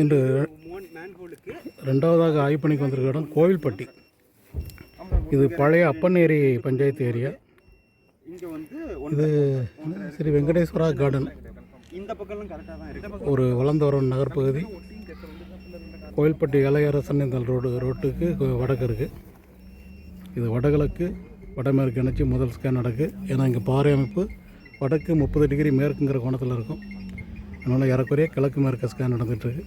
இன்று ரெண்டாவதாக ஆய்வு பணிக்கு வந்திருக்க இடம் கோவில்பட்டி. இது பழைய அப்பநேரி பஞ்சாயத்து ஏரியா. இங்கே வந்து இது ஸ்ரீ வெங்கடேஸ்வரா கார்டன் இந்த பக்கம்லாம் கரெக்டாக தான் இருக்கு. ஒரு வளர்ந்து வரும் நகர்ப்பகுதி கோவில்பட்டி இளையரசன் இந்த ரோடு ரோட்டுக்கு கொ- வடக்கு இருக்குது இது வடகிழக்கு வடமேற்கு இணைச்சி முதல் ஸ்கேன் நடக்கு. ஏன்னா இங்கே பாறை அமைப்பு வடக்கு முப்பது டிகிரி மேற்குங்கிற கோணத்தில் இருக்கும். அதனால் ஏறக்குறைய கிழக்கு மேற்கு ஸ்கேன் நடந்துகிட்ருக்கு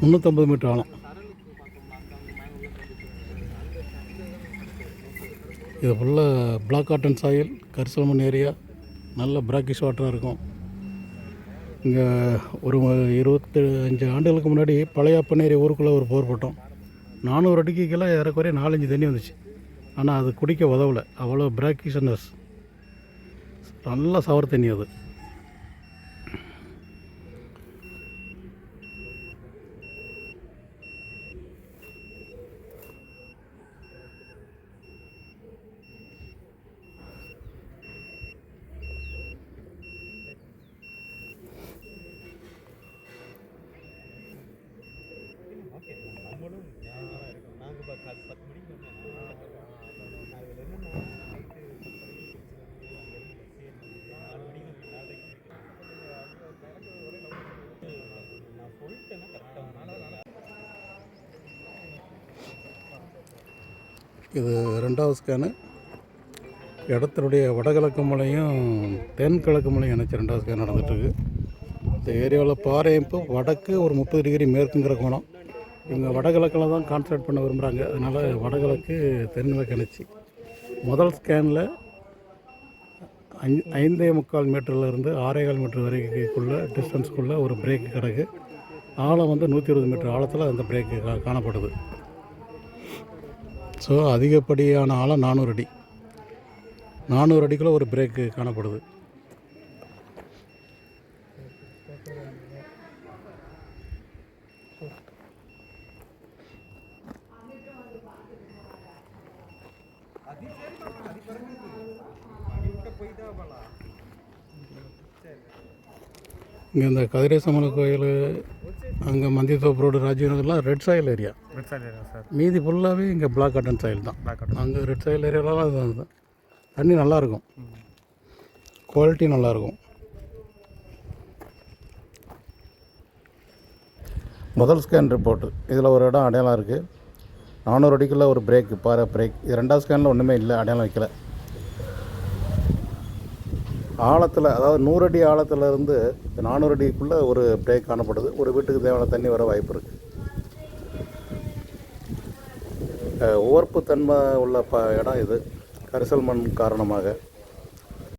முந்நூற்றம்பது மீட்டர் ஆழம். இது ஃபுல்லாக பிளாக் காட்டன் சாயில் கரிசல்மன் ஏரியா நல்ல பிராக்கிஷ் வாட்டராக இருக்கும். இங்கே ஒரு இருபத்தி அஞ்சு ஆண்டுகளுக்கு முன்னாடி பழைய அப்பநேரி ஊருக்குள்ளே ஒரு போர் போட்டோம். நானூறு அடிக்குக்கெல்லாம் ஏறக்குறைய நாலஞ்சு தண்ணி வந்துச்சு. ஆனால் அது குடிக்க உதவலை. அவ்வளோ பிராக்கிஷனஸ் நல்ல சவர் தண்ணி அது. இது ரெண்டாவது ஸ்கேனு இடத்தினுடைய வடகிழக்கு மலையும் தென்கிழக்கு மலையும் இணைச்சி ரெண்டாவது ஸ்கேன் நடந்துகிட்ருக்கு இந்த ஏரியாவில் பாறை வடக்கு ஒரு முப்பது டிகிரி மேற்குங்கிற கோணம். இவங்க வடகிழக்கில் தான் கான்சன்ட்ரேட் பண்ண விரும்புகிறாங்க அதனால் வடகிழக்கு தென்கிழக்கு இணைச்சி. முதல் ஸ்கேனில் ஐந்து ஐந்தே முக்கால் மீட்டர்லேருந்து ஆறேகால் மீட்டர் வரைக்குள்ளே டிஸ்டன்ஸ்க்குள்ளே ஒரு பிரேக்கு கிடக்கு. ஆழம் வந்து நூற்றி இருபது மீட்டர் ஆழத்தில் அந்த பிரேக்கு கா காணப்படுது. ஸோ அதிகப்படியான ஆழம் நானூறு அடி. நானூறு அடிக்குள்ளே ஒரு பிரேக்கு காணப்படுது. இங்கே இந்த கதிரேசமலை கோயில் அங்கே Manthiyathoppu road ராஜீவ்நகர்லாம் red soil area red side sir மீதி ஃபுல்லாகவே இங்கே பிளாக் காட்டன் சாயில் தான். பிளாக் காட்டன் அங்கே ரெட் சாயில் ஏரியாலாம் அது அதுதான் தண்ணி நல்லாயிருக்கும் குவாலிட்டி நல்லாயிருக்கும் முதல் ஸ்கேன் ரிப்போர்ட்டு இதில் ஒரு இடம் அடையாளம் இருக்குது நானூறு அடிக்குள்ள ஒரு பிரேக் பாறை பிரேக் இது ரெண்டாவது ஸ்கேனில் ஒன்றுமே இல்லை. அடையாளம் வைக்கல. ஆழத்தில் அதாவது நூறு அடி இருந்து நானூறு அடிக்குள்ளே ஒரு பிரேக் காணப்படுது. ஒரு வீட்டுக்கு தேவையான தண்ணி வர வாய்ப்பு இருக்குது உவர்ப்பு தன்மை உள்ள ப இடம் இது. கரிசல் மண் காரணமாக.